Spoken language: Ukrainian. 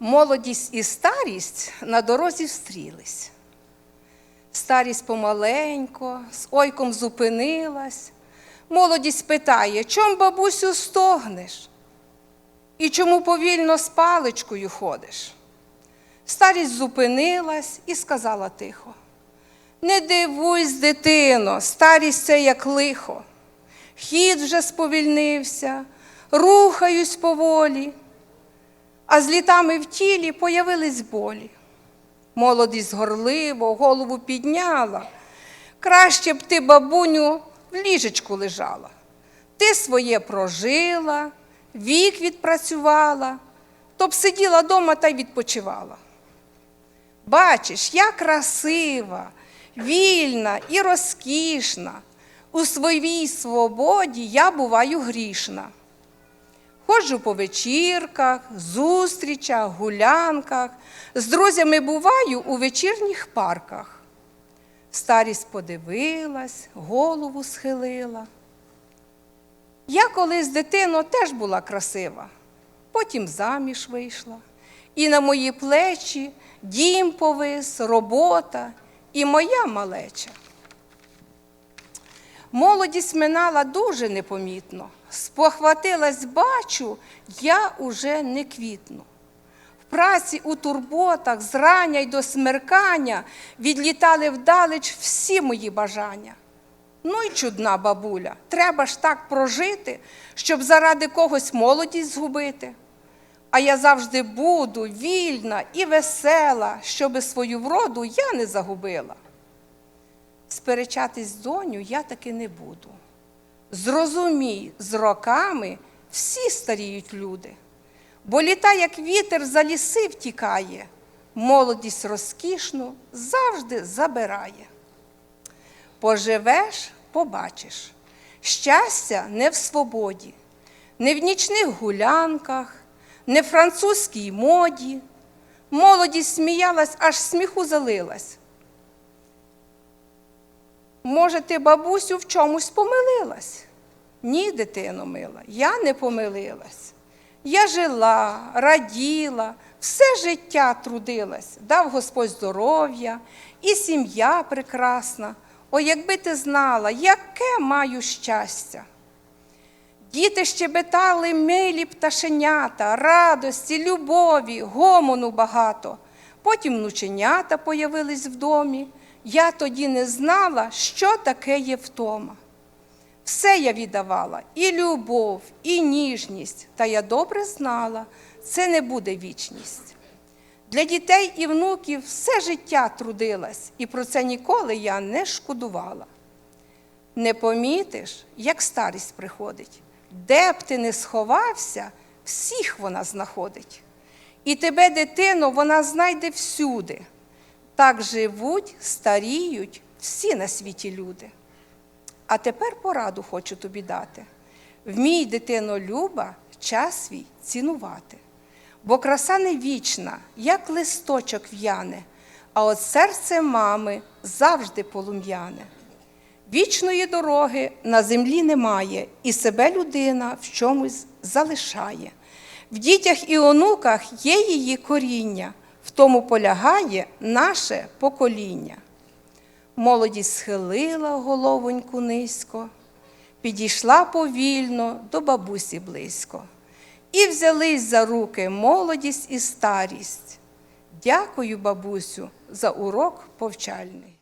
Молодість і старість на дорозі встрілись. Старість помаленько, з ойком зупинилась. Молодість питає, чом, бабусю, стогнеш? І чому повільно з паличкою ходиш? Старість зупинилась і сказала тихо: Не дивуйсь, дитино, старість це як лихо. Хід вже сповільнився, рухаюсь поволі, а з літами в тілі появились болі. Молодість горливо голову підняла. Краще б ти, бабуню, в ліжечку лежала. Ти своє прожила, вік відпрацювала, то б сиділа дома та й відпочивала. Бачиш, я красива, вільна і розкішна. У своїй свободі я буваю грішна. Ходжу по вечірках, зустрічах, гулянках, з друзями буваю у вечірніх парках. Старість подивилась, голову схилила. Я колись дитино теж була красива, потім заміж вийшла, і на мої плечі дім повис, робота і моя малеча. Молодість минала дуже непомітно. Спохватилась, бачу, я уже не квітну. В праці у турботах зрання й до смеркання відлітали вдалеч всі мої бажання. Ну й чудна бабуля, треба ж так прожити, щоб заради когось молодість згубити. А я завжди буду вільна і весела, щоби свою вроду я не загубила. Сперечатись з доню я таки не буду. Зрозумій, з роками всі старіють люди, бо літа, як вітер, за ліси втікає, молодість розкішну завжди забирає. Поживеш, побачиш. Щастя не в свободі, не в нічних гулянках, не в французькій моді. Молодість сміялась, аж сміху залилась. Може, ти, бабусю, в чомусь помилилась? Ні, дитино мила, я не помилилась. Я жила, раділа, все життя трудилась, дав Господь здоров'я і сім'я прекрасна. О, якби ти знала, яке маю щастя. Діти щебетали милі пташенята, радості, любові, гомону багато. Потім внученята появились в домі. Я тоді не знала, що таке є втома. Все я віддавала і любов, і ніжність, та я добре знала, це не буде вічність. Для дітей і внуків все життя трудилась, і про це ніколи я не шкодувала. Не помітиш, як старість приходить, де б ти не сховався, всіх вона знаходить. І тебе, дитино, вона знайде всюди. Так живуть, старіють всі на світі люди. А тепер пораду хочу тобі дати. Вмій, дитино, люба, час свій цінувати. Бо краса не вічна, як листочок в'яне, а от серце мами завжди полум'яне. Вічної дороги на землі немає, і себе людина в чомусь залишає. В дітях і онуках є її коріння, в тому полягає наше покоління. Молодість схилила головоньку низько, підійшла повільно до бабусі близько. І взялись за руки молодість і старість. Дякую, бабусю, за урок повчальний.